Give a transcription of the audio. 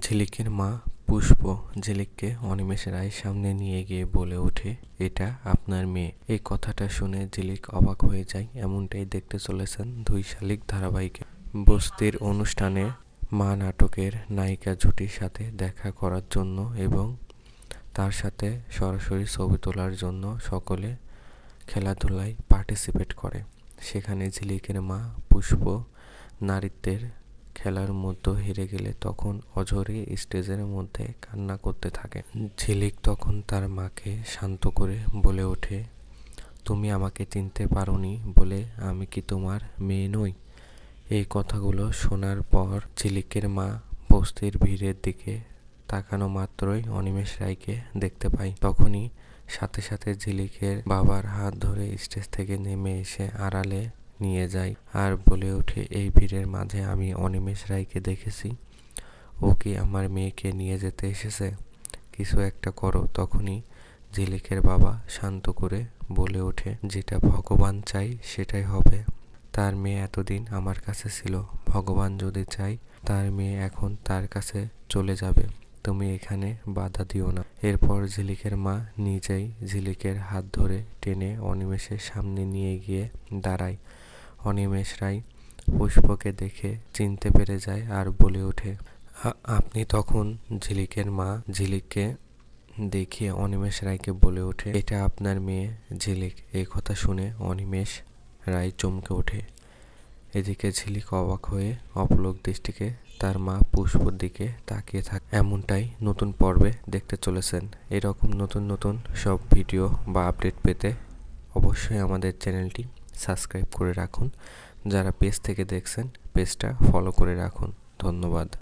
ঝিলিকের মা পুষ্প ঝিলিককে অনিমেষ রায়ের সামনে নিয়ে গিয়ে বলে ওঠে, এটা আপনার মেয়ে। এই কথাটা শুনে ঝিলিক অবাক হয়ে যায়, এমনটাই দেখতে চলেছেন দুই শালিক ধারাবাহিকে। বস্তির অনুষ্ঠানে মা নাটকের নায়িকা জুটির সাথে দেখা করার জন্য এবং তার সাথে সরাসরি ছবি তোলার জন্য সকলে খেলাধুলায় পার্টিসিপেট করে। সেখানে ঝিলিকের মা পুষ্প নারীত্বের খেলার মধ্যে হেরে গেলে তখন অঝরে স্টেজের মধ্যে কান্না করতে থাকে। ঝিলিক তখন তার মাকে শান্ত করে বলে ওঠে, তুমি আমাকে চিনতে পারোনি বলে আমি কি তোমার মেয়ে নই? এই কথাগুলো শোনার পর ঝিলিকের মা বস্তির ভিড়ের দিকে তাকানো মাত্রই অনিমেষ রায়কে দেখতে পাই তখনই সাথে সাথে ঝিলিকের বাবার হাত ধরে স্টেজ থেকে নেমে এসে আড়ালে নিয়ে যায় আর বলে ওঠে, এই ভিড়ের মাঝে আমি অনিমেষ রায়কে দেখেছি। ও কি আমার মেয়েকে নিয়ে যেতে এসেছে? কিছু একটা করো। তখনই ঝিলিকের বাবা শান্ত করে বলে ওঠে, যেটা ভগবান চাই সেটাই হবে। তার মেয়ে এতদিন আমার কাছে ছিল। ভগবান যদি চাই তার মেয়ে এখন তার কাছে চলে যাবে। তুমি এখানে বাধা দিও না। এরপর ঝিলিকের মা নিজেই ঝিলিকের হাত ধরে টেনে অনিমেষের সামনে নিয়ে গিয়ে দাঁড়ায়। অনিমেষ রায় পুষ্পকে দেখে চিনতে পেরে যায় আর বলে ওঠে আপনি তখন ঝিলিকের মা? ঝিলিককে দেখিয়ে অনিমেষ রায়কে বলে ওঠে, এটা আপনার মেয়ে ঝিলিক। এই কথা শুনে অনিমেষ রায় চমকে ওঠে। এদিকে ঝিলিক অবাক হয়ে অপলক দৃষ্টিকে তার মা পুষ্পর দিকে তাকিয়ে থাকে, এমনটাই নতুন পর্বে দেখতে চলেছেন। এরকম নতুন নতুন সব ভিডিও বা আপডেট পেতে অবশ্যই আমাদের চ্যানেলটি সাবস্ক্রাইব করে রাখুন। যারা পেজ থেকে দেখছেন পেজটা ফলো করে রাখুন। ধন্যবাদ।